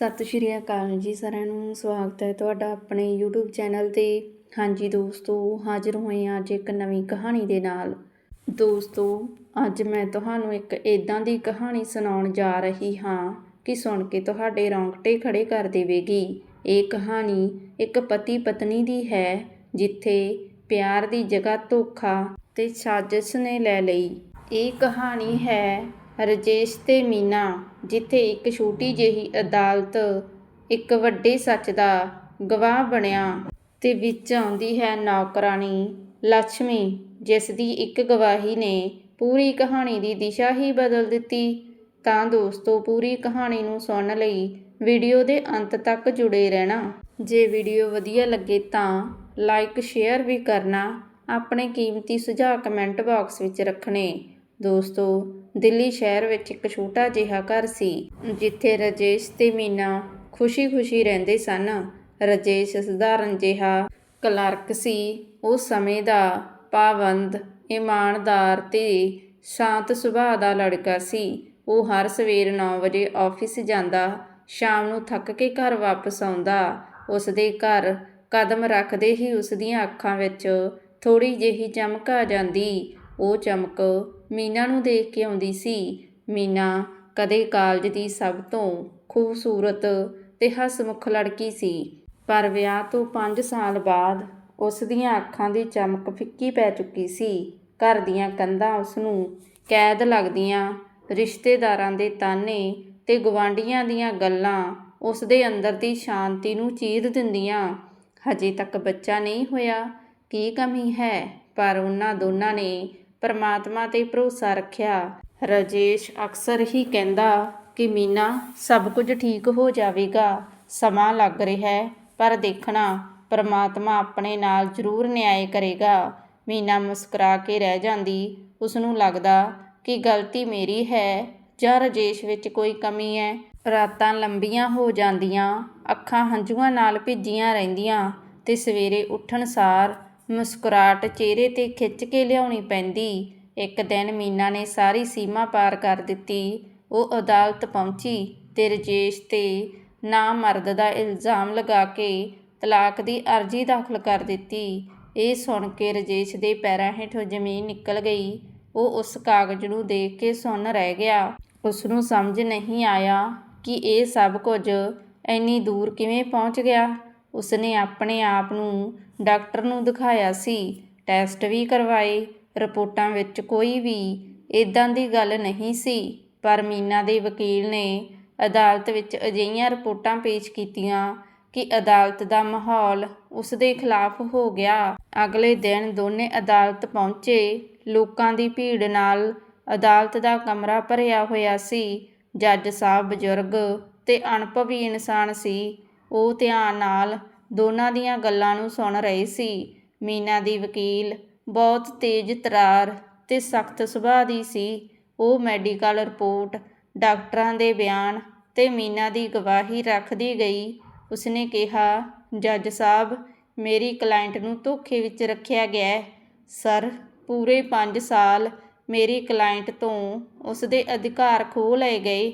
ਸਤਿ ਸ਼੍ਰੀ ਅਕਾਲ ਜੀ ਸਾਰਿਆਂ ਨੂੰ, ਸਵਾਗਤ ਹੈ ਤੁਹਾਡਾ ਆਪਣੇ YouTube ਚੈਨਲ ਤੇ। ਹਾਂਜੀ ਦੋਸਤੋ, ਹਾਜ਼ਰ ਹੋਏ ਹਾਂ ਅੱਜ ਇੱਕ ਨਵੀਂ ਕਹਾਣੀ ਦੇ ਨਾਲ। ਦੋਸਤੋ, ਅੱਜ ਮੈਂ ਤੁਹਾਨੂੰ ਇੱਕ ਇਦਾਂ ਦੀ ਕਹਾਣੀ ਸੁਣਾਉਣ ਜਾ ਰਹੀ ਹਾਂ ਕਿ ਸੁਣ ਕੇ ਤੁਹਾਡੇ ਰੌਂਗਟੇ ਖੜੇ ਕਰ ਦੇਵੇਗੀ। ਇਹ ਕਹਾਣੀ ਇੱਕ ਪਤੀ ਪਤਨੀ ਦੀ ਹੈ, ਜਿੱਥੇ ਪਿਆਰ ਦੀ ਜਗ੍ਹਾ ਧੋਖਾ ਤੇ ਸਾਜ਼ਿਸ਼ ਨੇ ਲੈ ਲਈ। ਇਹ ਕਹਾਣੀ ਹੈ ਰਜੇਸ਼ ਤੇ ਮੀਨਾ, ਜਿੱਥੇ ਇੱਕ ਛੋਟੀ ਜਿਹੀ ਅਦਾਲਤ, ਇੱਕ ਵੱਡੇ ਸੱਚ ਦਾ ਗਵਾਹ ਬਣਿਆ ਤੇ ਵਿੱਚ ਆਉਂਦੀ ਹੈ ਨੌਕਰਾਨੀ ਲక్ష్ਮੀ ਜਿਸ ਦੀ ਇੱਕ ਗਵਾਹੀ ਨੇ ਪੂਰੀ ਕਹਾਣੀ ਦੀ ਦਿਸ਼ਾ ਹੀ ਬਦਲ ਦਿੱਤੀ। ਤਾਂ ਦੋਸਤੋ, ਪੂਰੀ ਕਹਾਣੀ ਨੂੰ ਸੁਣਨ ਲਈ ਵੀਡੀਓ ਦੇ ਅੰਤ ਤੱਕ ਜੁੜੇ ਰਹਿਣਾ। ਜੇ ਵੀਡੀਓ ਵਧੀਆ ਲੱਗੇ ਤਾਂ ਲਾਈਕ, ਸ਼ੇਅਰ ਵੀ ਕਰਨਾ। ਆਪਣੇ ਕੀਮਤੀ ਸੁਝਾਅ ਕਮੈਂਟ ਬਾਕਸ ਵਿੱਚ ਰੱਖਣੇ। ਦੋਸਤੋ, ਦਿੱਲੀ ਸ਼ਹਿਰ ਵਿੱਚ ਇੱਕ ਛੋਟਾ ਜਿਹਾ ਘਰ ਸੀ, ਜਿੱਥੇ ਰਜੇਸ਼ ਤੇ ਮੀਨਾ ਖੁਸ਼ੀ-ਖੁਸ਼ੀ ਰਹਿੰਦੇ ਸਨ। ਰਜੇਸ਼ ਸਧਾਰਨ ਜਿਹਾ ਕਲਰਕ ਸੀ। ਉਹ ਸਮੇਂ ਦਾ ਪਾਬੰਦ, ਇਮਾਨਦਾਰ ਤੇ ਸ਼ਾਂਤ ਸੁਭਾਅ ਦਾ ਲੜਕਾ ਸੀ। ਉਹ ਹਰ ਸਵੇਰ 9 ਵਜੇ ਆਫਿਸ ਜਾਂਦਾ, ਸ਼ਾਮ ਨੂੰ ਥੱਕ ਕੇ ਘਰ ਵਾਪਸ ਆਉਂਦਾ। ਉਸ ਦੇ ਘਰ ਕਦਮ ਰੱਖਦੇ ਹੀ ਉਸ ਦੀਆਂ ਅੱਖਾਂ ਵਿੱਚ ਥੋੜੀ ਜਿਹੀ ਚਮਕ ਆ ਜਾਂਦੀ। ਉਹ ਚਮਕ ਮੀਨਾ ਨੂੰ ਦੇਖ ਕੇ ਆਉਂਦੀ ਸੀ। ਮੀਨਾ ਕਦੇ ਕਾਲਜ ਦੀ ਸਭ ਤੋਂ ਖੂਬਸੂਰਤ ਤੇ ਹਸਮੁਖ ਲੜਕੀ ਸੀ, ਪਰ ਵਿਆਹ ਤੋਂ 5 ਸਾਲ ਬਾਅਦ ਉਸ ਦੀਆਂ ਅੱਖਾਂ ਦੀ ਚਮਕ ਫਿੱਕੀ ਪੈ ਚੁੱਕੀ ਸੀ। ਘਰ ਦੀਆਂ ਕੰਧਾਂ ਉਸ ਨੂੰ ਕੈਦ ਲੱਗਦੀਆਂ, ਰਿਸ਼ਤੇਦਾਰਾਂ ਦੇ ਤਾਨੇ ਤੇ ਗਵਾਂਢੀਆਂ ਦੀਆਂ ਗੱਲਾਂ ਉਸ ਦੇ ਅੰਦਰ ਦੀ ਸ਼ਾਂਤੀ ਨੂੰ ਚੀਰ ਦਿੰਦੀਆਂ। ਹਜੇ ਤੱਕ ਬੱਚਾ ਨਹੀਂ ਹੋਇਆ, ਕੀ ਕਮੀ ਹੈ? ਪਰ ਉਹਨਾਂ ਦੋਨਾਂ ਨੇ ਪਰਮਾਤਮਾ ਤੇ ਭਰੋਸਾ ਰੱਖਿਆ। ਰਜੇਸ਼ ਅਕਸਰ ਹੀ ਕਹਿੰਦਾ ਕਿ ਮੀਨਾ, ਸਭ ਕੁਝ ਠੀਕ ਹੋ ਜਾਵੇਗਾ, ਸਮਾਂ ਲੱਗ ਰਿਹਾ ਹੈ, ਪਰ ਦੇਖਣਾ, ਪਰਮਾਤਮਾ ਆਪਣੇ ਨਾਲ ਜ਼ਰੂਰ ਨਿਆਂ ਕਰੇਗਾ। ਮੀਨਾ ਮੁਸਕਰਾ ਕੇ ਰਹਿ ਜਾਂਦੀ। ਉਸ ਨੂੰ ਲੱਗਦਾ ਕਿ ਗਲਤੀ ਮੇਰੀ ਹੈ ਜਾਂ ਰਜੇਸ਼ ਵਿੱਚ ਕੋਈ ਕਮੀ ਹੈ। ਰਾਤਾਂ ਲੰਬੀਆਂ ਹੋ ਜਾਂਦੀਆਂ, ਅੱਖਾਂ ਹੰਝੂਆਂ ਨਾਲ ਭਿੱਜੀਆਂ ਰਹਿੰਦੀਆਂ ਤੇ ਸਵੇਰੇ ਉੱਠਣ ਸਾਰ ਮੁਸਕਰਾਹਟ ਚਿਹਰੇ ਤੇ ਖਿੱਚ ਕੇ ਲਿਆਉਣੀ ਪੈਂਦੀ। ਇੱਕ ਦਿਨ ਮੀਨਾ ਨੇ ਸਾਰੀ ਸੀਮਾ ਪਾਰ ਕਰ ਦਿੱਤੀ। ਉਹ ਅਦਾਲਤ ਪਹੁੰਚੀ ਤੇ ਰਜੇਸ਼ ਤੇ ਨਾ ਮਰਦ ਦਾ ਇਲਜ਼ਾਮ ਲਗਾ ਕੇ ਤਲਾਕ ਦੀ ਅਰਜ਼ੀ ਦਾਖਲ ਕਰ ਦਿੱਤੀ। ਇਹ ਸੁਣ ਕੇ ਰਜੇਸ਼ ਦੇ ਪੈਰਾਂ ਹੇਠੋਂ ਜ਼ਮੀਨ ਨਿਕਲ ਗਈ। ਉਹ ਉਸ ਕਾਗਜ਼ ਨੂੰ ਦੇਖ ਕੇ ਸੁੰਨ ਰਹਿ ਗਿਆ। ਉਸ ਨੂੰ ਸਮਝ ਨਹੀਂ ਆਇਆ ਕਿ ਇਹ ਸਭ ਕੁਝ ਇੰਨੀ ਦੂਰ ਕਿਵੇਂ ਪਹੁੰਚ ਗਿਆ। ਉਸਨੇ ਆਪਣੇ ਆਪ ਨੂੰ ਡਾਕਟਰ ਨੂੰ ਦਿਖਾਇਆ ਸੀ। ਟੈਸਟ ਵੀ ਕਰਵਾਏ। ਰਿਪੋਰਟਾਂ ਵਿੱਚ ਕੋਈ ਵੀ ਇਦਾਂ ਦੀ ਗੱਲ ਨਹੀਂ ਸੀ। ਪਰ ਮੀਨਾ ਦੇ ਵਕੀਲ ਨੇ ਅਦਾਲਤ ਵਿੱਚ ਅਜਿਹੀਆਂ ਰਿਪੋਰਟਾਂ ਪੇਸ਼ ਕੀਤੀਆਂ ਕਿ ਅਦਾਲਤ ਦਾ ਮਾਹੌਲ ਉਸ ਦੇ ਖਿਲਾਫ ਹੋ ਗਿਆ। ਅਗਲੇ ਦਿਨ ਦੋਨੇ ਅਦਾਲਤ ਪਹੁੰਚੇ। ਲੋਕਾਂ ਦੀ ਭੀੜ ਨਾਲ ਅਦਾਲਤ ਦਾ ਕਮਰਾ ਭਰਿਆ ਹੋਇਆ ਸੀ। ਜੱਜ ਸਾਹਿਬ ਬਜ਼ੁਰਗ ਤੇ ਅਨੁਭਵੀ ਇਨਸਾਨ ਸੀ। ਉਹ ਧਿਆਨ ਨਾਲ ਦੋਨਾਂ ਦੀਆਂ ਗੱਲਾਂ ਨੂੰ ਸੁਣ ਰਹੇ ਸੀ। ਮੀਨਾ ਦੀ ਵਕੀਲ ਬਹੁਤ ਤੇਜ਼ ਤਰਾਰ ਤੇ ਸਖਤ ਸੁਭਾਅ ਦੀ ਸੀ। ਉਹ ਮੈਡੀਕਲ ਰਿਪੋਰਟ, ਡਾਕਟਰਾਂ ਦੇ ਬਿਆਨ ਤੇ ਮੀਨਾ ਦੀ ਗਵਾਹੀ ਰੱਖਦੀ ਗਈ। ਉਸਨੇ ਕਿਹਾ, ਜੱਜ ਸਾਹਿਬ, ਮੇਰੀ ਕਲਾਇੰਟ ਨੂੰ ਧੋਖੇ ਵਿੱਚ ਰੱਖਿਆ ਗਿਆ ਸਰ, ਪੂਰੇ 5 ਸਾਲ ਮੇਰੀ ਕਲਾਇੰਟ ਤੋਂ ਉਸ ਦੇ ਅਧਿਕਾਰ ਖੋਹ ਲਏ ਗਏ।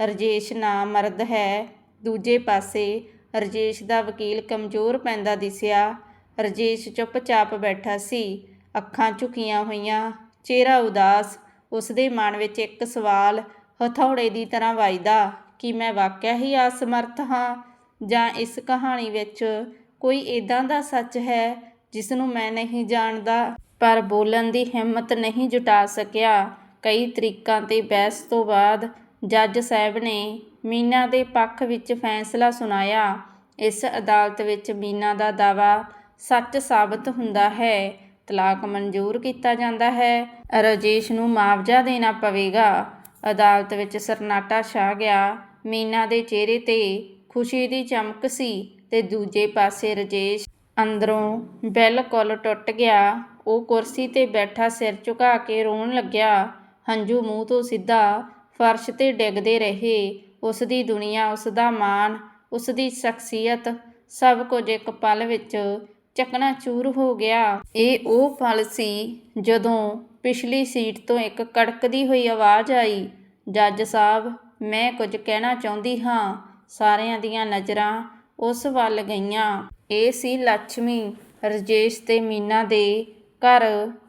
ਰਜੇਸ਼ ਨਾਮ ਮਰਦ ਹੈ, ਦੂਜੇ ਪਾਸੇ ਰਜੇਸ਼ ਦਾ ਵਕੀਲ ਕਮਜ਼ੋਰ ਪੈਂਦਾ ਦਿਸਿਆ। ਰਜੇਸ਼ ਚੁੱਪਚਾਪ ਬੈਠਾ ਸੀ। ਅੱਖਾਂ ਝੁਕੀਆਂ ਹੋਈਆਂ। ਚਿਹਰਾ ਉਦਾਸ। ਉਸ ਦੇ ਮਨ ਵਿੱਚ ਇੱਕ ਸਵਾਲ ਹਥੌੜੇ ਦੀ ਤਰ੍ਹਾਂ ਵੱਜਦਾ ਕਿ ਮੈਂ ਵਾਕਿਆ ਹੀ ਅਸਮਰਥ ਹਾਂ? ਜਾਂ ਇਸ ਕਹਾਣੀ ਵਿੱਚ ਕੋਈ ਇਦਾਂ ਦਾ ਸੱਚ ਹੈ ਜਿਸ ਨੂੰ ਮੈਂ ਨਹੀਂ ਜਾਣਦਾ? ਪਰ ਬੋਲਣ ਦੀ ਹਿੰਮਤ ਨਹੀਂ ਜੁਟਾ ਸਕਿਆ। ਕਈ ਤਰੀਕਾਂ ਤੇ ਬਹਿਸ ਤੋਂ ਬਾਅਦ ਜੱਜ ਸਾਹਿਬ ਨੇ ਮੀਨਾ ਦੇ ਪੱਖ ਵਿੱਚ ਫੈਸਲਾ ਸੁਣਾਇਆ। ਇਸ ਅਦਾਲਤ ਵਿੱਚ ਮੀਨਾ ਦਾ ਦਾਅਵਾ ਸੱਚ ਸਾਬਤ ਹੁੰਦਾ ਹੈ। ਤਲਾਕ ਮਨਜ਼ੂਰ ਕੀਤਾ ਜਾਂਦਾ ਹੈ। ਰਜੇਸ਼ ਨੂੰ ਮੁਆਵਜ਼ਾ ਦੇਣਾ ਪਵੇਗਾ। ਅਦਾਲਤ ਵਿੱਚ ਸਰਨਾਟਾ ਛਾ ਗਿਆ। ਮੀਨਾ ਦੇ ਚਿਹਰੇ ਤੇ ਖੁਸ਼ੀ ਦੀ ਚਮਕ ਸੀ ਤੇ ਦੂਜੇ ਪਾਸੇ ਰਜੇਸ਼ ਅੰਦਰੋਂ ਬਿਲਕੁਲ ਟੁੱਟ ਗਿਆ। ਉਹ ਕੁਰਸੀ ਤੇ ਬੈਠਾ ਸਿਰ ਝੁਕਾ ਕੇ ਰੋਣ ਲੱਗਿਆ। ਹੰਝੂ ਮੂੰਹ ਤੋਂ ਸਿੱਧਾ ਫਰਸ਼ ਤੇ ਡਿੱਗਦੇ ਰਹੇ। ਉਸ ਦੀ ਦੁਨੀਆ ਉਸ ਦਾ ਮਾਣ ਉਸ ਦੀ ਸ਼ਖਸੀਅਤ ਸਭ ਕੁਝ ਇੱਕ ਪਲ ਵਿੱਚ ਚਕਨਾਚੂਰ ਹੋ ਗਿਆ। ਇਹ ਉਹ ਪਲ ਸੀ ਜਦੋਂ ਪਿਛਲੀ ਸੀਟ ਤੋਂ ਇੱਕ ਕੜਕਦੀ ਹੋਈ ਆਵਾਜ਼ ਆਈ, ਜੱਜ ਸਾਹਿਬ, ਮੈਂ ਕੁਝ ਕਹਿਣਾ ਚਾਹੁੰਦੀ ਹਾਂ। ਸਾਰਿਆਂ ਦੀਆਂ ਨਜ਼ਰਾਂ ਉਸ ਵੱਲ ਗਈਆਂ। ਇਹ ਸੀ ਲక్ష్ਮੀ ਰਜੇਸ਼ ਤੇ ਮੀਨਾ ਦੇ ਘਰ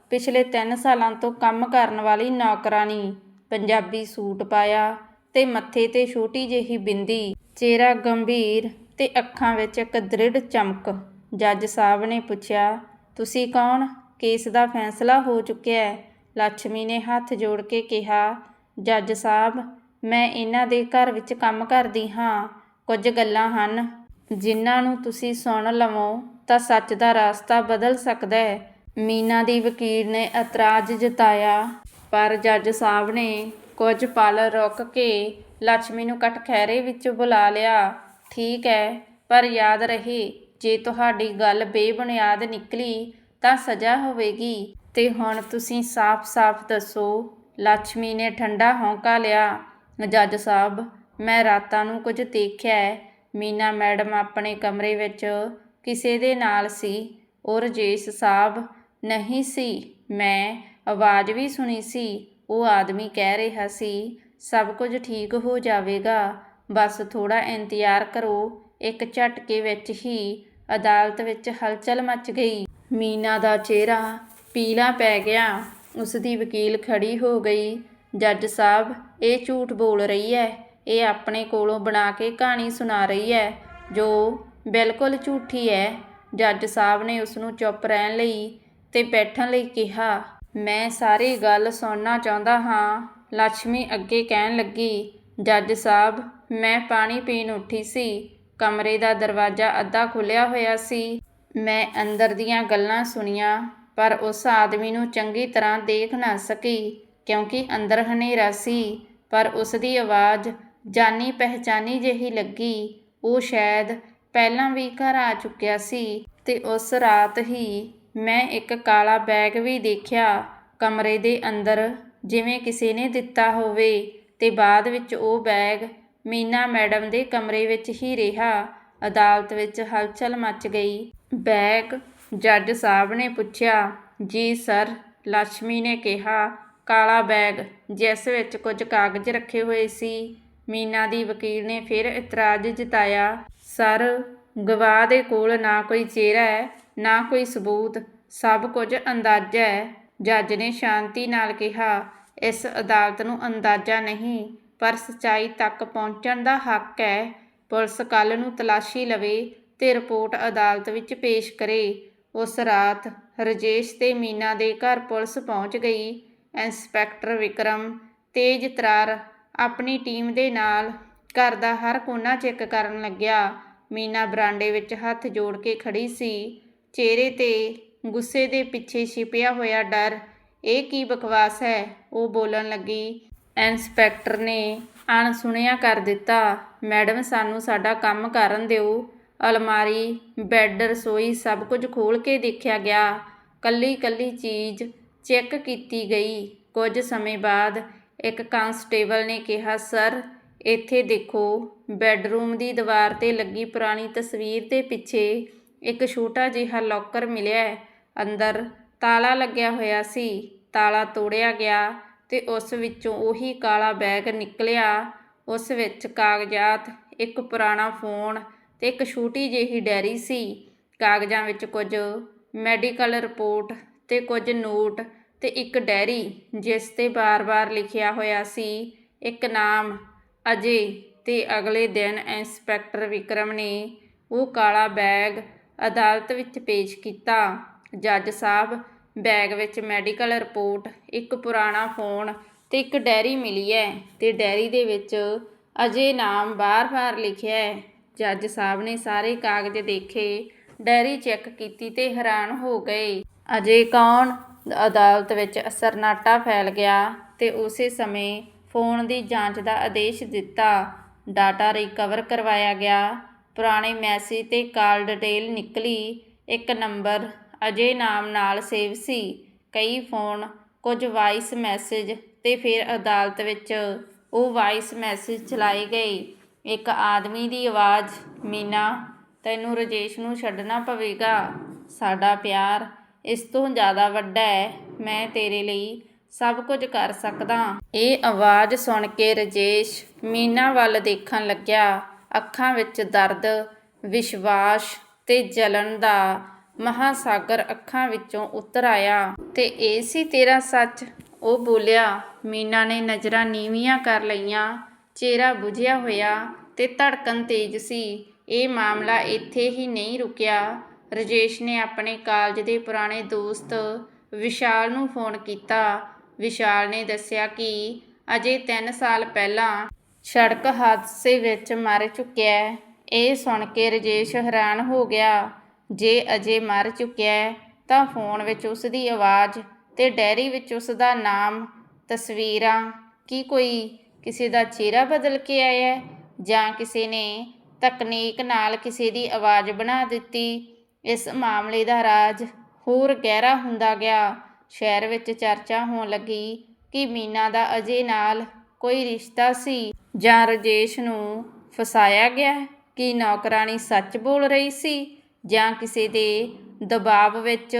ਪਿਛਲੇ 3 ਸਾਲਾਂ ਤੋਂ ਕੰਮ ਕਰਨ ਵਾਲੀ ਨੌਕਰਾਨੀ ਪੰਜਾਬੀ ਸੂਟ ਪਾਇਆ ਤੇ ਮੱਥੇ ਤੇ ਛੋਟੀ ਜਿਹੀ ਬਿੰਦੀ ਚਿਹਰਾ ਗੰਭੀਰ ਤੇ ਅੱਖਾਂ ਵਿੱਚ ਇੱਕ ਦ੍ਰਿੜ ਚਮਕ। ਜੱਜ ਸਾਹਿਬ ਨੇ ਪੁੱਛਿਆ, ਤੁਸੀਂ ਕੌਣ? ਕੇਸ ਦਾ ਫੈਸਲਾ ਹੋ ਚੁੱਕਿਆ ਹੈ? ਲక్ష్ਮੀ ਨੇ ਹੱਥ ਜੋੜ ਕੇ ਕਿਹਾ, ਜੱਜ ਸਾਹਿਬ, ਮੈਂ ਇਹਨਾਂ ਦੇ ਘਰ ਵਿੱਚ ਕੰਮ ਕਰਦੀ ਹਾਂ। ਕੁਝ ਗੱਲਾਂ ਹਨ। ਜਿਨ੍ਹਾਂ ਨੂੰ ਤੁਸੀਂ ਸੁਣ ਲਵੋ, ਤਾਂ ਸੱਚ ਦਾ ਰਸਤਾ ਬਦਲ ਸਕਦਾ ਹੈ। ਮੀਨਾ ਦੀ ਵਕੀਲ ਨੇ ਇਤਰਾਜ਼ ਜਤਾਇਆ, ਪਰ ਜੱਜ ਸਾਹਿਬ ਨੇ ਕੁਝ ਪਲ ਰੁਕ ਕੇ ਲక్ష్ਮੀ ਨੂੰ ਕੱਟ ਕਟਖਹਿਰੇ ਵਿੱਚ ਬੁਲਾ ਲਿਆ। ਠੀਕ ਹੈ ਪਰ ਯਾਦ ਰਹੇ, ਜੇ ਤੁਹਾਡੀ ਗੱਲ ਬੇਬੁਨਿਆਦ ਨਿਕਲੀ ਤਾਂ ਸਜ਼ਾ ਹੋਵੇਗੀ। ਤੇ ਹੁਣ ਤੁਸੀਂ ਸਾਫ਼-ਸਾਫ਼ ਦੱਸੋ ਲక్ష్ਮੀ ਨੇ ਠੰਡਾ ਹੌਂਕਾ ਲਿਆ। ਜੱਜ ਸਾਹਿਬ, ਮੈਂ ਰਾਤਾਂ ਨੂੰ ਕੁਝ ਦੇਖਿਆ ਮੀਨਾ ਮੈਡਮ ਆਪਣੇ ਕਮਰੇ ਵਿੱਚ ਕਿਸੇ ਦੇ ਨਾਲ ਸੀ। ਉਹ ਰਜੇਸ ਸਾਹਿਬ ਨਹੀਂ ਸੀ। ਮੈਂ ਆਵਾਜ਼ ਵੀ ਸੁਣੀ ਸੀ। ਉਹ ਆਦਮੀ ਕਹਿ ਰਿਹਾ ਸੀ, ਸਭ ਕੁਝ ਠੀਕ ਹੋ ਜਾਵੇਗਾ, ਬਸ ਥੋੜਾ ਇੰਤਜ਼ਾਰ ਕਰੋ। ਇੱਕ ਝਟਕੇ ਵਿੱਚ ਹੀ ਅਦਾਲਤ ਵਿੱਚ ਹਲਚਲ ਮਚ ਗਈ। ਮੀਨਾ ਦਾ ਚਿਹਰਾ ਪੀਲਾ ਪੈ ਗਿਆ। ਉਸ ਦੀ ਵਕੀਲ ਖੜੀ ਹੋ ਗਈ। ਜੱਜ ਸਾਹਿਬ, ਇਹ ਝੂਠ ਬੋਲ ਰਹੀ ਹੈ। ਇਹ ਆਪਣੇ ਕੋਲੋਂ ਬਣਾ ਕੇ ਕਹਾਣੀ ਸੁਣਾ ਰਹੀ ਹੈ, ਜੋ ਬਿਲਕੁਲ ਝੂਠੀ ਹੈ। ਜੱਜ ਸਾਹਿਬ ਨੇ ਉਸ ਨੂੰ ਚੁੱਪ ਰਹਿਣ ਲਈ ਤੇ ਬੈਠਣ ਲਈ ਕਿਹਾ। ਮੈਂ ਸਾਰੀ ਗੱਲ ਸੁਣਨਾ ਚਾਹੁੰਦਾ ਹਾਂ। ਲੱਛਮੀ ਅੱਗੇ ਕਹਿਣ ਲੱਗੀ, ਜੱਜ ਸਾਹਿਬ, ਮੈਂ ਪਾਣੀ ਪੀਣ ਉੱਠੀ ਸੀ। ਕਮਰੇ ਦਾ ਦਰਵਾਜ਼ਾ ਅੱਧਾ ਖੁੱਲਿਆ ਹੋਇਆ ਸੀ। ਮੈਂ ਅੰਦਰ ਦੀਆਂ ਗੱਲਾਂ ਸੁਣੀਆਂ, ਪਰ ਉਸ ਆਦਮੀ ਨੂੰ ਚੰਗੀ ਤਰ੍ਹਾਂ ਦੇਖ ਨਾ ਸਕੀ, ਕਿਉਂਕਿ ਅੰਦਰ ਹਨੇਰਾ ਸੀ। ਪਰ ਉਸ ਦੀ ਆਵਾਜ਼ ਜਾਨੀ ਪਹਿਚਾਨੀ ਜਿਹੀ ਲੱਗੀ। ਉਹ ਸ਼ਾਇਦ ਪਹਿਲਾਂ ਵੀ ਘਰ ਆ ਚੁੱਕਿਆ ਸੀ ਤੇ ਉਸ ਰਾਤ ਹੀ ਮੈਂ ਇੱਕ ਕਾਲਾ ਬੈਗ ਵੀ ਦੇਖਿਆ ਕਮਰੇ ਦੇ ਅੰਦਰ, ਜਿਵੇਂ ਕਿਸੇ ਨੇ ਦਿੱਤਾ ਹੋਵੇ। ਅਤੇ ਬਾਅਦ ਵਿੱਚ ਉਹ ਬੈਗ ਮੀਨਾ ਮੈਡਮ ਦੇ ਕਮਰੇ ਵਿੱਚ ਹੀ ਰਿਹਾ। ਅਦਾਲਤ ਵਿੱਚ ਹਲਚਲ ਮੱਚ ਗਈ। ਬੈਗ ਜੱਜ ਸਾਹਿਬ ਨੇ ਪੁੱਛਿਆ, ਜੀ ਸਰ ਲక్ష్ਮੀ ਨੇ ਕਿਹਾ, ਕਾਲਾ ਬੈਗ ਜਿਸ ਵਿੱਚ ਕੁਝ ਕਾਗਜ਼ ਰੱਖੇ ਹੋਏ ਸੀ। ਮੀਨਾ ਦੀ ਵਕੀਲ ਨੇ ਫਿਰ ਇਤਰਾਜ਼ ਜਤਾਇਆ, ਸਰ, ਗਵਾਹ ਦੇ ਕੋਲ ਨਾ ਕੋਈ ਚਿਹਰਾ ਹੈ। ਨਾ ਕੋਈ ਸਬੂਤ। ਸਭ ਕੁਝ ਅੰਦਾਜ਼ਾ ਹੈ। ਜੱਜ ਨੇ ਸ਼ਾਂਤੀ ਨਾਲ ਕਿਹਾ, ਇਸ ਅਦਾਲਤ ਨੂੰ ਅੰਦਾਜ਼ਾ ਨਹੀਂ, ਪਰ ਸਚਾਈ ਤੱਕ ਪਹੁੰਚਣ ਦਾ ਹੱਕ ਹੈ। ਪੁਲਿਸ ਕੱਲ ਨੂੰ ਤਲਾਸ਼ੀ ਲਵੇ ਤੇ ਰਿਪੋਰਟ ਅਦਾਲਤ ਵਿੱਚ ਪੇਸ਼ ਕਰੇ। ਉਸ ਰਾਤ ਰਜੇਸ਼ ਤੇ ਮੀਨਾ ਦੇ ਘਰ ਪੁਲਿਸ ਪਹੁੰਚ ਗਈ। ਇੰਸਪੈਕਟਰ ਵਿਕਰਮ ਤੇਜ ਤਰਾਰ ਆਪਣੀ ਟੀਮ ਦੇ ਨਾਲ ਘਰ ਦਾ ਹਰ ਕੋਨਾ ਚੈੱਕ ਕਰਨ ਲੱਗਿਆ। ਮੀਨਾ ਬਰਾਂਡੇ ਵਿੱਚ ਹੱਥ ਜੋੜ ਕੇ ਖੜੀ ਸੀ। ਚਿਹਰੇ ਤੇ ਗੁੱਸੇ ਦੇ ਪਿੱਛੇ ਛਿਪਿਆ ਹੋਇਆ ਡਰ, ਇਹ ਕੀ ਬਕਵਾਸ ਹੈ? ਉਹ ਬੋਲਣ ਲੱਗੀ। ਇੰਸਪੈਕਟਰ ਨੇ ਅਣਸੁਣਿਆ ਕਰ ਦਿੱਤਾ, ਮੈਡਮ, ਸਾਨੂੰ ਸਾਡਾ ਕੰਮ ਕਰਨ ਦਿਓ। ਅਲਮਾਰੀ, ਬੈੱਡ, ਰਸੋਈ ਸਭ ਕੁਝ ਖੋਲ ਕੇ ਦੇਖਿਆ ਗਿਆ। ਕੱਲੀ ਕੱਲੀ ਚੀਜ਼ ਚੈੱਕ ਕੀਤੀ ਗਈ। ਕੁਝ ਸਮੇਂ ਬਾਅਦ ਇੱਕ ਕਾਂਸਟੇਬਲ ਨੇ ਕਿਹਾ, ਸਰ, ਇੱਥੇ ਦੇਖੋ, ਬੈੱਡਰੂਮ ਦੀ ਦੀਵਾਰ ਤੇ ਲੱਗੀ ਪੁਰਾਣੀ ਤਸਵੀਰ ਦੇ ਪਿੱਛੇ ਇੱਕ ਛੋਟਾ ਜਿਹਾ ਲੋਕਰ ਮਿਲਿਆ ਅੰਦਰ ਤਾਲਾ ਲੱਗਿਆ ਹੋਇਆ ਸੀ। ਤਾਲਾ ਤੋੜਿਆ ਗਿਆ ਤੇ ਉਸ ਵਿੱਚੋਂ ਉਹੀ ਕਾਲਾ ਬੈਗ ਨਿਕਲਿਆ। ਉਸ ਵਿੱਚ ਕਾਗਜ਼ਾਤ, ਇੱਕ ਪੁਰਾਣਾ ਫੋਨ ਤੇ ਇੱਕ ਛੋਟੀ ਜਿਹੀ ਡੈਰੀ ਸੀ। ਕਾਗਜ਼ਾਂ ਵਿੱਚ ਕੁਝ ਮੈਡੀਕਲ ਰਿਪੋਰਟ ਤੇ ਕੁਝ ਨੋਟ ਤੇ ਇੱਕ ਡੈਰੀ ਜਿਸ ਤੇ ਬਾਰ-ਬਾਰ ਲਿਖਿਆ ਹੋਇਆ ਸੀ। ਇੱਕ ਨਾਮ, ਅਜੇ ਤੇ ਅਗਲੇ ਦਿਨ ਇੰਸਪੈਕਟਰ ਵਿਕਰਮ ਨੇ ਉਹ ਕਾਲਾ ਬੈਗ ਅਦਾਲਤ ਵਿੱਚ ਪੇਸ਼ ਕੀਤਾ। ਜੱਜ ਸਾਹਿਬ, ਬੈਗ ਵਿੱਚ ਮੈਡੀਕਲ ਰਿਪੋਰਟ, ਇੱਕ ਪੁਰਾਣਾ ਫੋਨ ਤੇ ਇੱਕ ਡੈਰੀ ਮਿਲੀ ਹੈ ਤੇ ਡੈਰੀ ਦੇ ਵਿੱਚ ਅਜੇ ਨਾਮ ਬਾਰ-ਬਾਰ ਲਿਖਿਆ ਹੈ ਜੱਜ ਸਾਹਿਬ ਨੇ ਸਾਰੇ ਕਾਗਜ਼ ਦੇਖੇ, ਡੈਰੀ ਚੈੱਕ ਕੀਤੀ ਤੇ ਹੈਰਾਨ ਹੋ ਗਏ। ਅਜੇ ਕੌਣ? ਅਦਾਲਤ ਵਿੱਚ ਅਸਰਨਾਟਾ ਫੈਲ ਗਿਆ ਤੇ ਉਸੇ ਸਮੇਂ ਫੋਨ ਦੀ ਜਾਂਚ ਦਾ ਆਦੇਸ਼ ਦਿੱਤਾ। ਡਾਟਾ ਰਿਕਵਰ ਕਰਵਾਇਆ ਗਿਆ। ਪੁਰਾਣੇ ਮੈਸੇਜ ਤੇ ਕਾਲ ਡਿਟੇਲ ਨਿਕਲੀ ਇੱਕ ਨੰਬਰ। ਅਜੇ ਨਾਮ ਨਾਲ ਸੇਵ ਸੀ। ਕਈ ਫੋਨ, ਕੁਝ ਵਾਇਸ ਮੈਸੇਜ ਤੇ ਫਿਰ ਅਦਾਲਤ ਵਿੱਚ ਉਹ ਵਾਇਸ ਮੈਸੇਜ ਚਲਾਏ ਗਏ ਇੱਕ ਆਦਮੀ ਦੀ ਆਵਾਜ਼, ਮੀਨਾ, ਤੈਨੂੰ ਰਜੇਸ਼ ਨੂੰ ਛੱਡਣਾ ਪਵੇਗਾ। ਸਾਡਾ ਪਿਆਰ ਇਸ ਤੋਂ ਜ਼ਿਆਦਾ ਵੱਡਾ ਹੈ। ਮੈਂ ਤੇਰੇ ਲਈ ਸਭ ਕੁਝ ਕਰ ਸਕਦਾ। ਇਹ ਆਵਾਜ਼ ਸੁਣ ਕੇ ਰਜੇਸ਼ ਮੀਨਾ ਵੱਲ ਦੇਖਣ ਲੱਗਿਆ। ਅੱਖਾਂ ਵਿੱਚ ਦਰਦ, ਵਿਸ਼ਵਾਸ ਤੇ ਜਲਨ ਦਾ ਮਹਾਸਾਗਰ ਅੱਖਾਂ ਵਿੱਚੋਂ ਉਤਰ ਆਇਆ। ਤੇ ਇਹ ਸੀ ਤੇਰਾ ਸੱਚ? ਉਹ ਬੋਲਿਆ। ਮੀਨਾ ਨੇ ਨਜ਼ਰਾਂ ਨੀਵੀਆਂ ਕਰ ਲਈਆਂ। ਚਿਹਰਾ ਬੁਝਿਆ ਹੋਇਆ ਤੇ ਧੜਕਨ ਤੇਜ਼ ਸੀ। ਇਹ ਮਾਮਲਾ ਇੱਥੇ ਹੀ ਨਹੀਂ ਰੁਕਿਆ। ਰਜੇਸ਼ ਨੇ ਆਪਣੇ ਕਾਲਜ ਦੇ ਪੁਰਾਣੇ ਦੋਸਤ ਵਿਸ਼ਾਲ ਨੂੰ ਫੋਨ ਕੀਤਾ। ਵਿਸ਼ਾਲ ਨੇ ਦੱਸਿਆ ਕਿ ਅਜੇ 3 ਸਾਲ ਪਹਿਲਾਂ ਸੜਕ ਹਾਦਸੇ ਵਿੱਚ ਮਰ ਚੁੱਕਿਆ ਇਹ ਸੁਣ ਕੇ ਰਜੇਸ਼ ਹੈਰਾਨ ਹੋ ਗਿਆ। ਜੇ ਅਜੇ ਮਰ ਚੁੱਕਿਆ ਤਾਂ ਫੋਨ ਵਿੱਚ ਉਸ ਦੀ ਆਵਾਜ਼ ਤੇ ਡੈਰੀ ਵਿੱਚ ਉਸ ਦਾ ਨਾਮ, ਤਸਵੀਰਾਂ, ਕੀ ਕੋਈ ਕਿਸੇ ਦਾ ਚਿਹਰਾ ਬਦਲ ਕੇ ਆਇਆ ਜਾਂ ਕਿਸੇ ਨੇ ਤਕਨੀਕ ਨਾਲ ਕਿਸੇ ਦੀ ਆਵਾਜ਼ ਬਣਾ ਦਿੱਤੀ, ਇਸ ਮਾਮਲੇ ਦਾ ਰਾਜ ਹੋਰ ਗਹਿਰਾ ਹੁੰਦਾ ਗਿਆ। ਸ਼ਹਿਰ ਵਿੱਚ ਚਰਚਾ ਹੋਣ ਲੱਗੀ ਕਿ ਮੀਨਾ ਦਾ ਅਜੇ ਨਾਲ ਕੋਈ ਰਿਸ਼ਤਾ ਸੀ। ਜਾਂ ਰਜੇਸ਼ ਨੂੰ ਫਸਾਇਆ ਗਿਆ ਹੈ ਕਿ ਨੌਕਰਾਨੀ ਸੱਚ ਬੋਲ ਰਹੀ ਸੀ ਜਾਂ ਕਿਸੇ ਦੇ ਦਬਾਅ ਵਿੱਚ?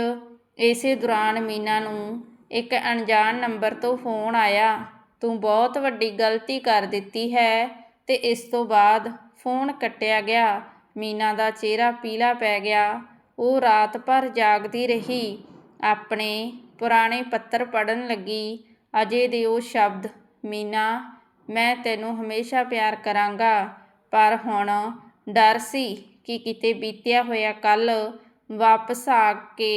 ਇਸੇ ਦੌਰਾਨ ਮੀਨਾ ਨੂੰ ਇੱਕ ਅਣਜਾਣ ਨੰਬਰ ਤੋਂ ਫੋਨ ਆਇਆ, ਤੂੰ ਬਹੁਤ ਵੱਡੀ ਗਲਤੀ ਕਰ ਦਿੱਤੀ ਹੈ। ਤੇ ਇਸ ਤੋਂ ਬਾਅਦ ਫੋਨ ਕੱਟਿਆ ਗਿਆ। ਮੀਨਾ ਦਾ ਚਿਹਰਾ ਪੀਲਾ ਪੈ ਗਿਆ। ਉਹ ਰਾਤ ਭਰ ਜਾਗਦੀ ਰਹੀ। ਆਪਣੇ ਪੁਰਾਣੇ ਪੱਤਰ ਪੜਨ ਲੱਗੀ। ਅਜੇ ਦੇ ਉਹ ਸ਼ਬਦ ਮੀਨਾ ਮੈਂ ਤੈਨੂੰ ਹਮੇਸ਼ਾ ਪਿਆਰ ਕਰਾਂਗਾ। ਪਰ ਹੁਣ ਡਰ ਸੀ ਕਿ ਕਿਤੇ ਬੀਤਿਆ ਹੋਇਆ ਕੱਲ ਵਾਪਸ ਆ ਕੇ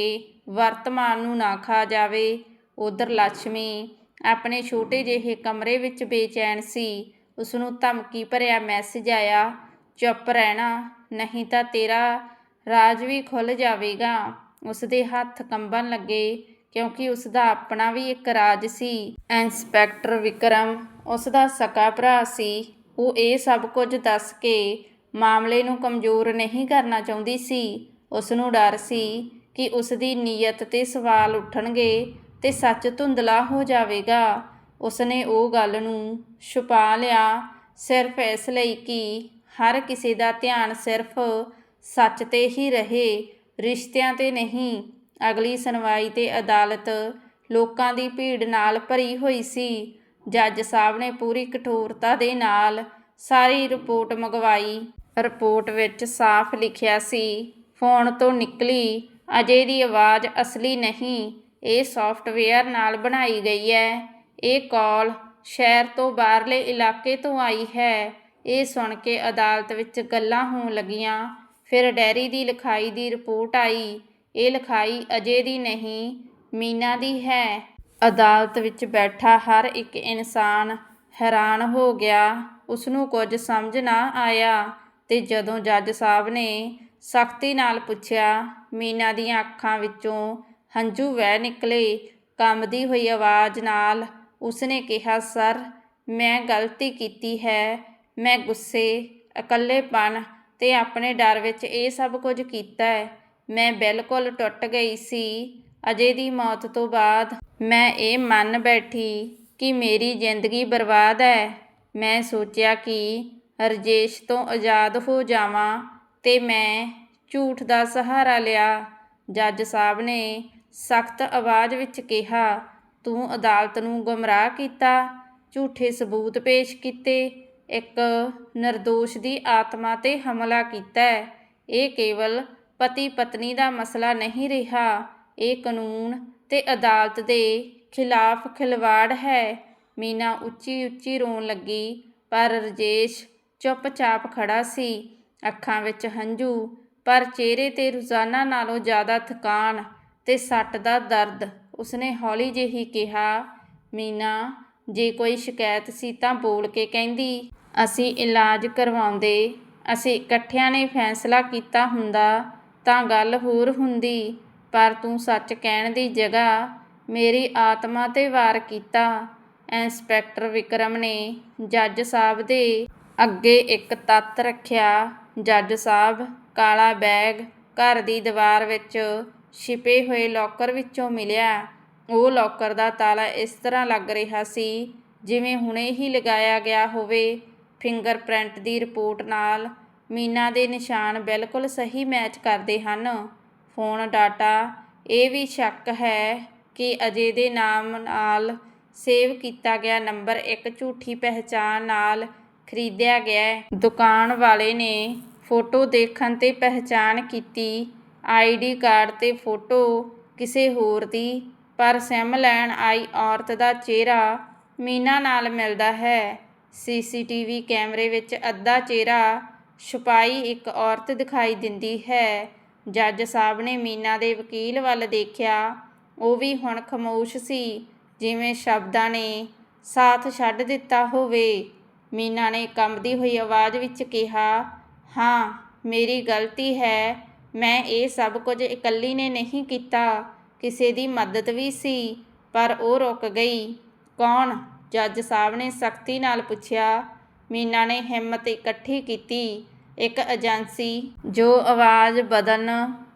ਵਰਤਮਾਨ ਨੂੰ ਨਾ ਖਾ ਜਾਵੇ। ਉਧਰ ਲక్ష్ਮੀ ਆਪਣੇ ਛੋਟੇ ਜਿਹੇ ਕਮਰੇ ਵਿੱਚ ਬੇਚੈਨ ਸੀ। ਉਸ ਨੂੰ ਧਮਕੀ ਭਰਿਆ ਮੈਸੇਜ ਆਇਆ, ਚੁੱਪ ਰਹਿਣਾ, ਨਹੀਂ ਤਾਂ ਤੇਰਾ ਰਾਜ ਵੀ ਖੁੱਲ ਜਾਵੇਗਾ। ਉਸ ਦੇ ਹੱਥ ਕੰਬਣ ਲੱਗੇ। ਕਿਉਂਕਿ ਉਸ ਦਾ ਆਪਣਾ ਵੀ ਇੱਕ ਰਾਜ ਸੀ, ਇੰਸਪੈਕਟਰ ਵਿਕਰਮ। ਉਸ ਦਾ ਸਕਾ ਭਰਾ ਸੀ। ਉਹ ਇਹ ਸਭ ਕੁਝ ਦੱਸ ਕੇ ਮਾਮਲੇ ਨੂੰ ਕਮਜ਼ੋਰ ਨਹੀਂ ਕਰਨਾ ਚਾਹੁੰਦੀ ਸੀ। ਉਸ ਨੂੰ ਡਰ ਸੀ ਕਿ ਉਸ ਦੀ ਨੀਅਤ ਤੇ ਸਵਾਲ ਉੱਠਣਗੇ ਤੇ ਸੱਚ ਧੁੰਦਲਾ ਹੋ ਜਾਵੇਗਾ। ਉਸ ਨੇ ਉਹ ਗੱਲ ਨੂੰ ਛੁਪਾ ਲਿਆ ਸਿਰਫ ਇਸ ਲਈ ਕਿ ਹਰ ਕਿਸੇ ਦਾ ਧਿਆਨ ਸਿਰਫ ਸੱਚ ਤੇ ਹੀ ਰਹੇ, ਰਿਸ਼ਤਿਆਂ ਤੇ ਨਹੀਂ ਅਗਲੀ ਸੁਣਵਾਈ ਤੇ ਅਦਾਲਤ ਲੋਕਾਂ ਦੀ ਭੀੜ ਨਾਲ ਭਰੀ ਹੋਈ ਸੀ। ਜੱਜ ਸਾਹਿਬ ਨੇ ਪੂਰੀ ਕਠੋਰਤਾ ਦੇ ਨਾਲ ਸਾਰੀ ਰਿਪੋਰਟ ਮੰਗਵਾਈ। ਰਿਪੋਰਟ ਵਿੱਚ ਸਾਫ਼ ਲਿਖਿਆ ਸੀ, ਫੋਨ ਤੋਂ ਨਿਕਲੀ, ਅਜੇ ਦੀ ਆਵਾਜ਼ ਅਸਲੀ ਨਹੀਂ, ਇਹ ਸੌਫਟਵੇਅਰ ਨਾਲ ਬਣਾਈ ਗਈ ਹੈ। ਇਹ ਕਾਲ ਸ਼ਹਿਰ ਤੋਂ ਬਾਹਰਲੇ ਇਲਾਕੇ ਤੋਂ ਆਈ ਹੈ। ਇਹ ਸੁਣ ਕੇ ਅਦਾਲਤ ਵਿੱਚ ਗੱਲਾਂ ਹੋਣ ਲੱਗੀਆਂ। ਫਿਰ ਡੈਰੀ ਦੀ ਲਿਖਾਈ ਦੀ ਰਿਪੋਰਟ ਆਈ। ਇਹ ਲਿਖਾਈ ਅਜੇ ਦੀ ਨਹੀਂ, ਮੀਨਾ ਦੀ ਹੈ। ਅਦਾਲਤ ਵਿੱਚ ਬੈਠਾ ਹਰ ਇੱਕ ਇਨਸਾਨ ਹੈਰਾਨ ਹੋ ਗਿਆ। ਉਸ ਨੂੰ ਕੁਝ ਸਮਝ ਨਾ ਆਇਆ ਤੇ ਜਦੋਂ ਜੱਜ ਸਾਹਿਬ ਨੇ ਸਖਤੀ ਨਾਲ ਪੁੱਛਿਆ, ਮੀਨਾ ਦੀਆਂ ਅੱਖਾਂ ਵਿੱਚੋਂ ਹੰਝੂ ਵਹਿ ਨਿਕਲੇ। ਕੰਬਦੀ ਹੋਈ ਆਵਾਜ਼ ਨਾਲ ਉਸਨੇ ਕਿਹਾ, ਸਰ, ਮੈਂ ਗਲਤੀ ਕੀਤੀ ਹੈ। ਮੈਂ ਗੁੱਸੇ ਇਕੱਲੇਪਨ ਤੇ ਆਪਣੇ ਡਰ ਵਿੱਚ ਇਹ ਸਭ ਕੁਝ ਕੀਤਾ ਹੈ। ਮੈਂ ਬਿਲਕੁਲ ਟੁੱਟ ਗਈ ਸੀ। ਅਜੇ ਦੀ ਮੌਤ ਤੋਂ ਬਾਅਦ ਮੈਂ ਇਹ ਮੰਨ ਬੈਠੀ ਕਿ ਮੇਰੀ ਜ਼ਿੰਦਗੀ ਬਰਬਾਦ ਹੈ ਮੈਂ ਸੋਚਿਆ ਕਿ ਰਜੇਸ਼ ਤੋਂ ਆਜ਼ਾਦ ਹੋ ਜਾਵਾਂ ਤੇ ਮੈਂ ਝੂਠ ਦਾ ਸਹਾਰਾ ਲਿਆ। ਜੱਜ ਸਾਹਿਬ ਨੇ ਸਖਤ ਆਵਾਜ਼ ਵਿੱਚ ਕਿਹਾ, ਤੂੰ ਅਦਾਲਤ ਨੂੰ ਗੁੰਮਰਾਹ ਕੀਤਾ, ਝੂਠੇ ਸਬੂਤ ਪੇਸ਼ ਕੀਤੇ, ਇੱਕ નિર્ਦੋਸ਼ ਦੀ ਆਤਮਾ ਤੇ ਹਮਲਾ ਕੀਤਾ ਇਹ ਕੇਵਲ ਪਤੀ ਪਤਨੀ ਦਾ ਮਸਲਾ ਨਹੀਂ ਰਿਹਾ। ਇਹ ਕਾਨੂੰਨ ਤੇ ਅਦਾਲਤ ਦੇ ਖਿਲਾਫ ਖਿਲਵਾੜ ਹੈ। ਮੀਨਾ ਉੱਚੀ ਉੱਚੀ ਰੋਣ ਲੱਗੀ, ਪਰ ਰਜੇਸ਼ ਚੁੱਪਚਾਪ ਖੜਾ ਸੀ। ਅੱਖਾਂ ਵਿੱਚ ਹੰਝੂ, ਪਰ ਚਿਹਰੇ ਤੇ ਰੋਜ਼ਾਨਾ ਨਾਲੋਂ ਜ਼ਿਆਦਾ ਥਕਾਨ ਤੇ ਸੱਟ ਦਾ ਦਰਦ, ਉਸਨੇ ਹੌਲੀ ਜਿਹੀ ਕਿਹਾ, ਮੀਨਾ, ਜੇ ਕੋਈ ਸ਼ਿਕਾਇਤ ਸੀ ਤਾਂ ਬੋਲ ਕੇ ਕਹਿੰਦੀ, ਅਸੀਂ ਇਲਾਜ ਕਰਵਾਉਂਦੇ, ਅਸੀਂ ਇਕੱਠਿਆਂ ਨੇ ਫੈਸਲਾ ਕੀਤਾ ਹੁੰਦਾ ਤਾਂ ਗੱਲ ਹੋਰ ਹੁੰਦੀ, ਪਰ ਤੂੰ ਸੱਚ ਕਹਿਣ ਦੀ ਜਗ੍ਹਾ ਮੇਰੀ ਆਤਮਾ ਤੇ ਵਾਰ ਕੀਤਾ। ਇੰਸਪੈਕਟਰ ਵਿਕਰਮ ਨੇ ਜੱਜ ਸਾਹਿਬ ਦੇ ਅੱਗੇ ਇੱਕ ਤੱਤ ਰੱਖਿਆ। ਜੱਜ ਸਾਹਿਬ ਕਾਲਾ ਬੈਗ ਘਰ ਦੀ ਦੀਵਾਰ ਵਿੱਚ ਛਿਪੇ ਹੋਏ ਲੋਕਰ ਵਿੱਚੋਂ ਮਿਲਿਆ। ਉਹ ਲੋਕਰ ਦਾ ਤਾਲਾ ਇਸ ਤਰ੍ਹਾਂ ਲੱਗ ਰਿਹਾ ਸੀ, ਜਿਵੇਂ ਹੁਣੇ ਹੀ ਲਗਾਇਆ ਗਿਆ ਹੋਵੇ। ਫਿੰਗਰਪ੍ਰਿੰਟ ਦੀ ਰਿਪੋਰਟ ਨਾਲ ਮੀਨਾ ਦੇ ਨਿਸ਼ਾਨ ਬਿਲਕੁਲ ਸਹੀ ਮੈਚ ਕਰਦੇ ਹਨ। ਫੋਨ ਡਾਟਾ, ਇਹ ਵੀ ਸ਼ੱਕ ਹੈ ਕਿ ਅਜੇ ਦੇ ਨਾਮ ਨਾਲ ਸੇਵ ਕੀਤਾ ਗਿਆ ਨੰਬਰ ਇੱਕ ਝੂਠੀ ਪਹਿਚਾਣ ਨਾਲ ਖਰੀਦਿਆ ਗਿਆ ਦੁਕਾਨ ਵਾਲੇ ਨੇ ਫੋਟੋ ਦੇਖਣ ਤੇ ਪਹਿਚਾਣ ਕੀਤੀ। ਆਈਡੀ ਕਾਰਡ ਤੇ ਫੋਟੋ ਕਿਸੇ ਹੋਰ ਦੀ, ਪਰ ਸਿਮ ਲੈਣ ਆਈ ਔਰਤ ਦਾ ਚਿਹਰਾ ਮੀਨਾ ਨਾਲ ਮਿਲਦਾ ਹੈ। ਸੀਸੀਟੀਵੀ ਕੈਮਰੇ ਵਿੱਚ ਅੱਧਾ ਚਿਹਰਾ ਛੁਪਾਈ ਇੱਕ ਔਰਤ ਦਿਖਾਈ ਦਿੰਦੀ ਹੈ। ਜੱਜ ਸਾਹਿਬ ਨੇ ਮੀਨਾ ਦੇ ਵਕੀਲ ਵੱਲ ਦੇਖਿਆ। ਉਹ ਵੀ ਹੁਣ ਖਾਮੋਸ਼ ਸੀ, ਜਿਵੇਂ ਸ਼ਬਦਾਂ ਨੇ ਸਾਥ ਛੱਡ ਦਿੱਤਾ ਹੋਵੇ। ਮੀਨਾ ਨੇ ਕੰਬਦੀ ਹੋਈ ਆਵਾਜ਼ ਵਿੱਚ ਕਿਹਾ, ਹਾਂ, ਮੇਰੀ ਗਲਤੀ ਹੈ। ਮੈਂ ਇਹ ਸਭ ਕੁਝ ਇਕੱਲੀ ਨੇ ਨਹੀਂ ਕੀਤਾ। ਕਿਸੇ ਦੀ ਮਦਦ ਵੀ ਸੀ, ਪਰ ਉਹ ਰੁਕ ਗਈ। ਕੌਣ? ਜੱਜ ਸਾਹਿਬ ਨੇ ਸਖਤੀ ਨਾਲ ਪੁੱਛਿਆ। ਮੀਨਾ ਨੇ ਹਿੰਮਤ ਇਕੱਠੀ ਕੀਤੀ। ਇੱਕ ਏਜੰਸੀ ਜੋ ਆਵਾਜ਼ ਬਦਲਣ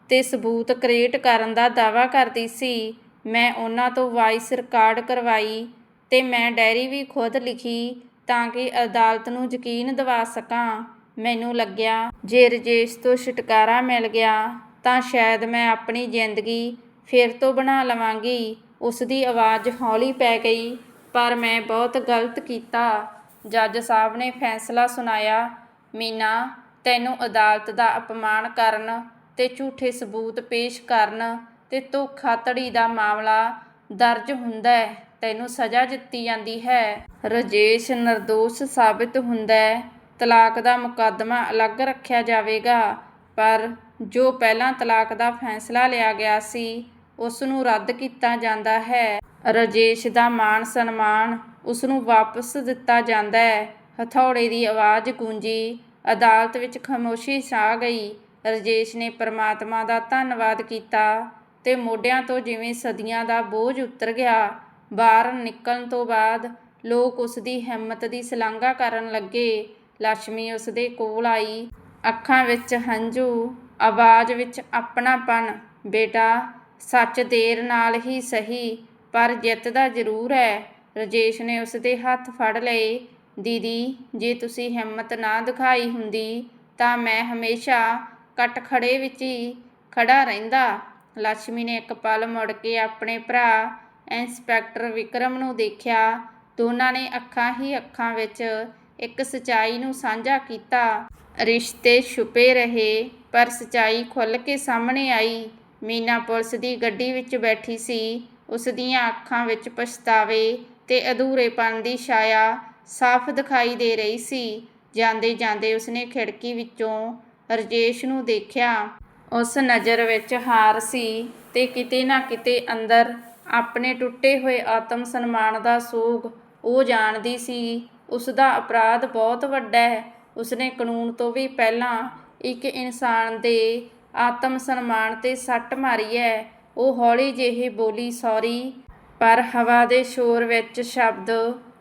ਤੇ ਸਬੂਤ ਕ੍ਰੀਏਟ ਕਰਨ ਦਾ ਦਾਅਵਾ ਕਰਦੀ ਸੀ। ਮੈਂ ਉਹਨਾਂ ਤੋਂ ਵਾਇਸ ਰਿਕਾਰਡ ਕਰਵਾਈ ਅਤੇ ਮੈਂ ਡਾਇਰੀ ਵੀ ਖੁਦ ਲਿਖੀ ਤਾਂ ਕਿ ਅਦਾਲਤ ਨੂੰ ਯਕੀਨ ਦਿਵਾ ਸਕਾਂ। ਮੈਨੂੰ ਲੱਗਿਆ, ਜੇ ਰਜੇਸ਼ ਤੋਂ ਛੁਟਕਾਰਾ ਮਿਲ ਗਿਆ, ਤਾਂ ਸ਼ਾਇਦ ਮੈਂ ਆਪਣੀ ਜ਼ਿੰਦਗੀ ਫਿਰ ਤੋਂ ਬਣਾ ਲਵਾਂਗੀ। ਉਸ ਦੀ ਆਵਾਜ਼ ਹੌਲੀ ਪੈ ਗਈ, ਪਰ ਮੈਂ ਬਹੁਤ ਗਲਤ ਕੀਤਾ। ਜੱਜ ਸਾਹਿਬ ਨੇ ਫੈਸਲਾ ਸੁਣਾਇਆ, ਮੀਨਾ ਤੈਨੂੰ ਅਦਾਲਤ ਦਾ ਅਪਮਾਨ ਕਰਨ ਤੇ ਝੂਠੇ ਸਬੂਤ ਪੇਸ਼ ਕਰਨ ਤੇ ਧੋਖਾਧੜੀ ਦਾ ਮਾਮਲਾ ਦਰਜ ਹੁੰਦਾ ਹੈ, ਤੈਨੂੰ ਸਜ਼ਾ ਦਿੱਤੀ ਜਾਂਦੀ ਹੈ। ਰਜੇਸ਼ ਨਿਰਦੋਸ਼ ਸਾਬਿਤ ਹੁੰਦਾ ਹੈ, ਤਲਾਕ ਦਾ ਮੁਕੱਦਮਾ ਅਲੱਗ ਰੱਖਿਆ ਜਾਵੇਗਾ, ਪਰ ਜੋ ਪਹਿਲਾਂ ਤਲਾਕ ਦਾ ਫੈਸਲਾ ਲਿਆ ਗਿਆ ਸੀ ਉਸ ਨੂੰ ਰੱਦ ਕੀਤਾ ਜਾਂਦਾ ਹੈ। ਰਜੇਸ਼ ਦਾ ਮਾਣ ਸਨਮਾਨ ਉਸ ਨੂੰ ਵਾਪਸ ਦਿੱਤਾ ਜਾਂਦਾ ਹੈ। ਹਥੌੜੇ ਦੀ ਆਵਾਜ਼ ਗੂੰਜੀ ਅਦਾਲਤ ਵਿੱਚ ਖਾਮੋਸ਼ੀ ਛਾ ਗਈ। ਰਜੇਸ਼ ਨੇ ਪਰਮਾਤਮਾ ਦਾ ਧੰਨਵਾਦ ਕੀਤਾ ਤੇ ਮੋਢਿਆਂ ਤੋਂ ਜਿਵੇਂ ਸਦੀਆਂ ਦਾ ਬੋਝ ਉਤਰ ਗਿਆ, ਬਾਹਰ ਨਿਕਲਣ ਤੋਂ ਬਾਅਦ ਲੋਕ ਉਸ ਦੀ ਹਿੰਮਤ ਦੀ ਸ਼ਲਾਘਾ ਕਰਨ ਲੱਗੇ। ਲక్ష్ਮੀ ਉਸ ਦੇ ਕੋਲ ਆਈ। ਅੱਖਾਂ ਵਿੱਚ ਹੰਝੂ, ਆਵਾਜ਼ ਵਿੱਚ ਆਪਣਾਪਨ ਬੇਟਾ, ਸੱਚ ਦੇਰ ਨਾਲ ਹੀ ਸਹੀ, ਪਰ ਜਿੱਤਦਾ ਜ਼ਰੂਰ ਹੈ। ਰਜੇਸ਼ ਨੇ ਉਸ ਦੇ ਹੱਥ ਫੜ ਲਏ। ਦੀਦੀ, ਜੇ ਤੁਸੀਂ ਹਿੰਮਤ ਨਾ ਦਿਖਾਈ ਹੁੰਦੀ, ਤਾਂ ਮੈਂ ਹਮੇਸ਼ਾ ਕੱਟ ਖੜੇ ਵਿੱਚ ਹੀ ਖੜਾ ਰਹਿੰਦਾ। ਲక్ష్ਮੀ ਨੇ ਇੱਕ ਪਲ ਮੁੜ ਕੇ ਆਪਣੇ ਭਰਾ, ਇੰਸਪੈਕਟਰ ਵਿਕਰਮ ਨੂੰ ਦੇਖਿਆ। ਦੋਨਾਂ ਨੇ ਅੱਖਾਂ ਹੀ ਅੱਖਾਂ ਵਿੱਚ ਇੱਕ ਸਚਾਈ ਨੂੰ ਸਾਂਝਾ ਕੀਤਾ। ਰਿਸ਼ਤੇ ਛੁਪੇ ਰਹੇ, ਪਰ ਸਚਾਈ ਖੁੱਲ ਕੇ ਸਾਹਮਣੇ ਆਈ। ਮੀਨਾ ਪੁਲਿਸ ਦੀ ਗੱਡੀ ਵਿੱਚ ਬੈਠੀ ਸੀ। ਉਸ ਦੀਆਂ ਅੱਖਾਂ ਵਿੱਚ ਪਛਤਾਵੇ ਤੇ ਅਧੂਰੇਪਨ ਦੀ ਛਾਇਆ ਸਾਫ਼ ਦਿਖਾਈ ਦੇ ਰਹੀ ਸੀ। ਜਾਂਦੇ ਜਾਂਦੇ ਉਸਨੇ ਖਿੜਕੀ ਵਿੱਚੋਂ ਰਜੇਸ਼ ਨੂੰ ਦੇਖਿਆ। ਉਸ ਨਜ਼ਰ ਵਿੱਚ ਹਾਰ ਸੀ ਤੇ ਕਿਤੇ ਨਾ ਕਿਤੇ ਅੰਦਰ ਆਪਣੇ ਟੁੱਟੇ ਹੋਏ ਆਤਮ ਸਨਮਾਨ ਦਾ ਸੋਗ ਉਹ ਜਾਣਦੀ ਸੀ। ਉਸ ਦਾ ਅਪਰਾਧ ਬਹੁਤ ਵੱਡਾ ਹੈ। ਉਸਨੇ ਕਾਨੂੰਨ ਤੋਂ ਵੀ ਪਹਿਲਾਂ ਇੱਕ ਇਨਸਾਨ ਦੇ ਆਤਮ ਸਨਮਾਨ ਤੇ ਸੱਟ ਮਾਰੀ ਹੈ। ਉਹ ਹੌਲੀ ਜਿਹੀ ਬੋਲੀ, ਸੌਰੀ। ਪਰ ਹਵਾ ਦੇ ਸ਼ੋਰ ਵਿੱਚ ਸ਼ਬਦ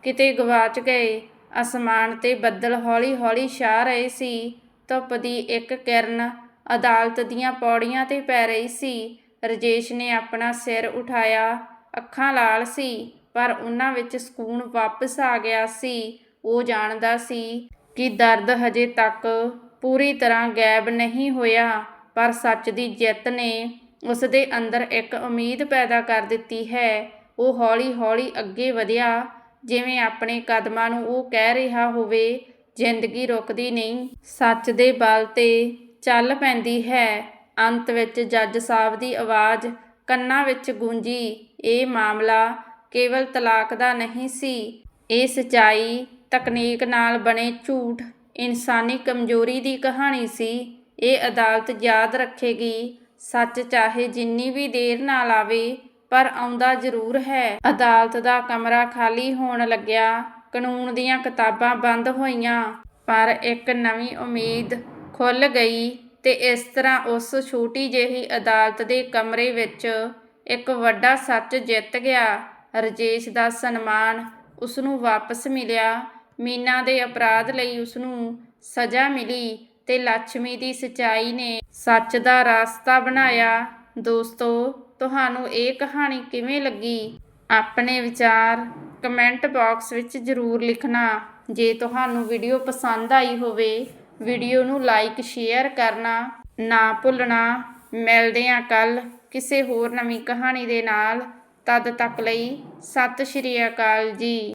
ਕਿਤੇ ਗਵਾਚ ਗਏ, ਅਸਮਾਨ ਤੇ ਬੱਦਲ ਹੌਲੀ-ਹੌਲੀ ਛਾ ਰਹੇ ਸੀ। ਧੁੱਪ ਦੀ ਇੱਕ ਕਿਰਨ ਅਦਾਲਤ ਦੀਆਂ ਪੌੜੀਆਂ ਤੇ ਪੈ ਰਹੀ ਸੀ। ਰਜੇਸ਼ ਨੇ ਆਪਣਾ ਸਿਰ ਉਠਾਇਆ, ਅੱਖਾਂ ਲਾਲ ਸੀ, ਪਰ ਉਹਨਾਂ ਵਿੱਚ ਸਕੂਨ ਵਾਪਸ ਆ ਗਿਆ ਸੀ। ਉਹ ਜਾਣਦਾ ਸੀ ਕਿ ਦਰਦ ਹਜੇ ਤੱਕ ਪੂਰੀ ਤਰ੍ਹਾਂ ਗਾਇਬ ਨਹੀਂ ਹੋਇਆ, ਪਰ ਸੱਚ ਦੀ ਜਿੱਤ ਨੇ ਉਸ ਦੇ ਅੰਦਰ ਇੱਕ ਉਮੀਦ ਪੈਦਾ ਕਰ ਦਿੱਤੀ ਹੈ। ਉਹ ਹੌਲੀ-ਹੌਲੀ ਅੱਗੇ ਵਧਿਆ ਜਿਵੇਂ ਆਪਣੇ ਕਦਮਾਂ ਨੂੰ ਉਹ ਕਹਿ ਰਿਹਾ ਹੋਵੇ, ਜ਼ਿੰਦਗੀ ਰੁਕਦੀ ਨਹੀਂ, ਸੱਚ ਦੇ ਬਲ ਤੇ ਚੱਲ ਪੈਂਦੀ ਹੈ। ਅੰਤ ਵਿੱਚ ਜੱਜ ਸਾਹਿਬ ਦੀ ਆਵਾਜ਼ ਕੰਨਾਂ ਵਿੱਚ ਗੂੰਜੀ, ਇਹ ਮਾਮਲਾ ਕੇਵਲ ਤਲਾਕ ਦਾ ਨਹੀਂ ਸੀ। ਇਹ ਸਚਾਈ ਤਕਨੀਕ ਨਾਲ ਬਣੇ ਝੂਠ, ਇਨਸਾਨੀ ਕਮਜ਼ੋਰੀ ਦੀ ਕਹਾਣੀ ਸੀ। ਇਹ ਅਦਾਲਤ ਯਾਦ ਰੱਖੇਗੀ, ਸੱਚ ਚਾਹੇ ਜਿੰਨੀ ਵੀ ਦੇਰ ਨਾਲ ਆਵੇ ਪਰ ਆਉਂਦਾ ਜ਼ਰੂਰ ਹੈ। ਅਦਾਲਤ ਦਾ ਕਮਰਾ ਖਾਲੀ ਹੋਣ ਲੱਗਿਆ। ਕਾਨੂੰਨ ਦੀਆਂ ਕਿਤਾਬਾਂ ਬੰਦ ਹੋਈਆਂ। ਪਰ ਇੱਕ ਨਵੀਂ ਉਮੀਦ ਖੁੱਲ ਗਈ ਤੇ ਇਸ ਤਰ੍ਹਾਂ ਉਸ ਛੋਟੀ ਜਿਹੀ ਅਦਾਲਤ ਦੇ ਕਮਰੇ ਵਿੱਚ ਇੱਕ ਵੱਡਾ ਸੱਚ ਜਿੱਤ ਗਿਆ। ਰਜੇਸ਼ ਦਾ ਸਨਮਾਨ ਉਸ ਨੂੰ ਵਾਪਸ ਮਿਲਿਆ। ਮੀਨਾ ਦੇ ਅਪਰਾਧ ਲਈ ਉਸ ਨੂੰ ਸਜ਼ਾ ਮਿਲੀ ਤੇ ਲక్ష్ਮੀ ਦੀ ਸਚਾਈ ਨੇ ਸੱਚ ਦਾ ਰਸਤਾ ਬਣਾਇਆ। ਦੋਸਤੋ ਤੁਹਾਨੂੰ ਇਹ ਕਹਾਣੀ ਕਿਵੇਂ ਲੱਗੀ? ਆਪਣੇ ਵਿਚਾਰ ਕਮੈਂਟ ਬਾਕਸ ਵਿੱਚ ਜ਼ਰੂਰ ਲਿਖਣਾ। ਜੇ ਤੁਹਾਨੂੰ ਵੀਡੀਓ ਪਸੰਦ ਆਈ ਹੋਵੇ, ਵੀਡੀਓ ਨੂੰ ਲਾਈਕ, ਸ਼ੇਅਰ ਕਰਨਾ ਨਾ ਭੁੱਲਣਾ। ਮਿਲਦੇ ਹਾਂ ਕੱਲ ਕਿਸੇ ਹੋਰ ਨਵੀਂ ਕਹਾਣੀ ਦੇ ਨਾਲ। ਤਦ ਤੱਕ ਲਈ ਸਤਿ ਸ਼੍ਰੀ ਅਕਾਲ ਜੀ।